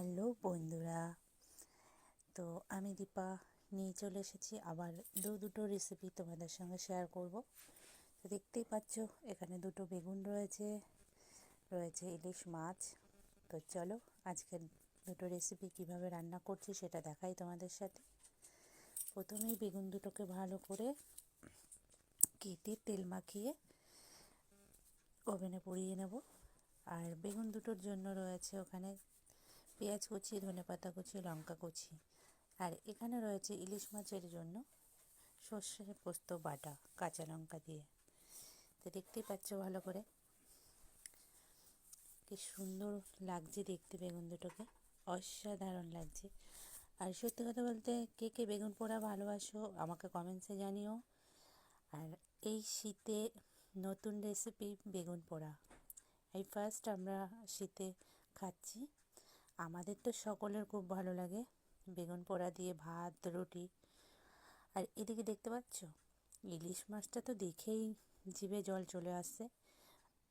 Hello বন্ধুরা। তো আমি দীপা, নিয়ে চলে এসেছি আবার দু দুটো রেসিপি তোমাদের সঙ্গে শেয়ার করব। তো দেখতেই পাচ্ছ, এখানে দুটো বেগুন রয়েছে রয়েছে ইলিশ মাছ। তো চলো, আজকের দুটো রেসিপি কীভাবে রান্না করছি সেটা দেখাই তোমাদের সাথে। প্রথমেই বেগুন দুটোকে ভালো করে কেটে তেল মাখিয়ে ওভেনে পুড়িয়ে নেব। আর বেগুন দুটোর জন্য রয়েছে ওখানে পেঁয়াজ কুচি, ধনে পাতা কুচি, লঙ্কা কুচি। আর এখানে রয়েছে ইলিশ মাছের জন্য সর্ষে পোস্ত বাটা, কাঁচা লঙ্কা দিয়ে। তো দেখতেই পাচ্ছ ভালো করে। কি সুন্দর লাগছে দেখতে বেগুন দুটোকে। অসাধারণ লাগছে। আর সত্যি কথা বলতে, কে কে বেগুন পোড়া ভালোবাসো আমাকে কমেন্টসে জানিও। আর এই শীতে নতুন রেসিপি বেগুন পোড়া। এই ফার্স্ট আমরা শীতে খাচ্ছি। আমাদের তো সকলের খুব ভালো লাগে। বেগুন পোড়া দিয়ে ভাত, রুটি। আর এদিকে দেখতে পাচ্ছ? ইলিশ মাছটা তো দেখেই জিভে জল চলে আসছে।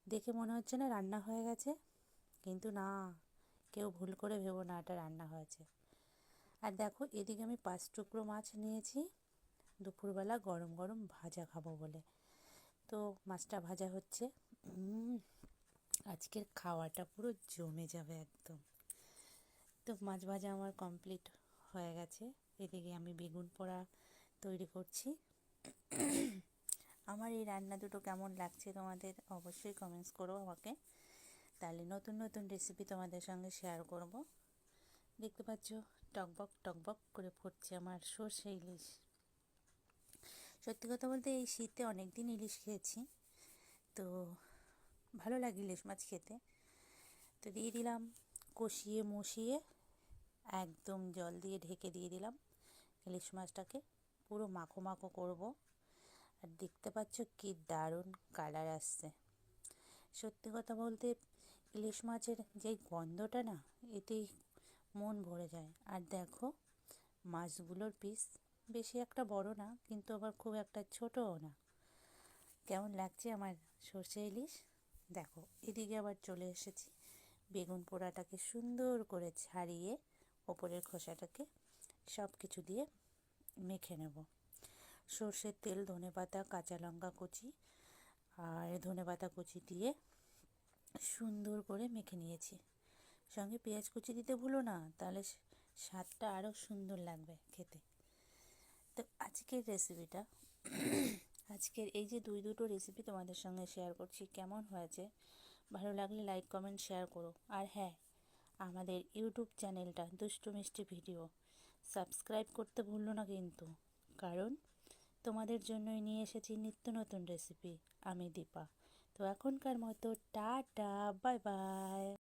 দেখে মনে হচ্ছে না রান্না হয়ে গেছে। কিন্তু না, কেউ ভুল করে ভেবো না এটা রান্না হয়েছে। আর দেখো, এদিকে আমি পাঁচ টুকরো মাছ নিয়েছি। দুপুরবেলা গরম গরম ভাজা খাব বলে। তো মাছটা ভাজা হচ্ছে। আজকের খাওয়াটা পুরো জমে যাবে একদম। তো মাছ ভাজা আমার কমপ্লিট হয়ে গেছে। এদিকে আমি বেগুন পোড়া তৈরি করছি। আমার এই রান্না দুটো কেমন লাগছে তোমাদের অবশ্যই কমেন্টস করো আমাকে। তাহলে নতুন নতুন রেসিপি তোমাদের সঙ্গে শেয়ার করব। দেখতে পাচ্ছ, টকবক টকবক করে ফুটছে আমার সর্ষে ইলিশ। সত্যি কথা বলতে এই শীতে অনেক দিন ইলিশ খেয়েছি। তো ভালো লাগে ইলিশ মাছ খেতে। তো দিয়ে দিলাম, কষিয়ে, মশিয়ে একদম জল দিয়ে ঢেকে দিয়ে দিলাম ইলিশ মাছটাকে। পুরো মাখো মাখো করব। আর দেখতে পাচ্ছ কি দারুণ কালার আসছে। সত্যি কথা বলতে ইলিশ মাছের যেই গন্ধটা না, এতেই মন ভরে যায়। আর দেখো, মাছগুলোর পিস বেশি একটা বড় না, কিন্তু আবার খুব একটা ছোটও না। কেমন লাগছে আমার সর্ষে ইলিশ? দেখো, এদিকে আবার চলে এসেছি। বেগুন পোড়াটাকে সুন্দর করে ছাড়িয়ে ওপরের খোসাটাকে সব কিছু দিয়ে মেখে নেব। সর্ষের তেল ধনে পাতা কাঁচা লঙ্কা কুচি আর ধনে পাতা কুচি দিয়ে সুন্দর করে মেখে নিয়েছি। সঙ্গে পেঁয়াজ কুচি দিতে ভুলো না, তাহলে স্বাদটা আরও সুন্দর লাগবে খেতে। তো আজকের রেসিপিটা, আজকের এই যে দুই দুটো রেসিপি তোমাদের সঙ্গে শেয়ার করছি, কেমন হয়েছে? ভালো লাগলে লাইক, কমেন্ট, শেয়ার করো। আর হ্যাঁ আমাদের ইউটিউব চ্যানেলটা দুষ্টু মিষ্টি ভিডিও। সাবস্ক্রাইব করতে ভুলো না কিন্তু। কারণ, তোমাদের জন্যই নিয়ে এসেছি নিত্য নতুন রেসিপি আমি দীপা। তো এখনকার মতো টাটা, বাই বাই।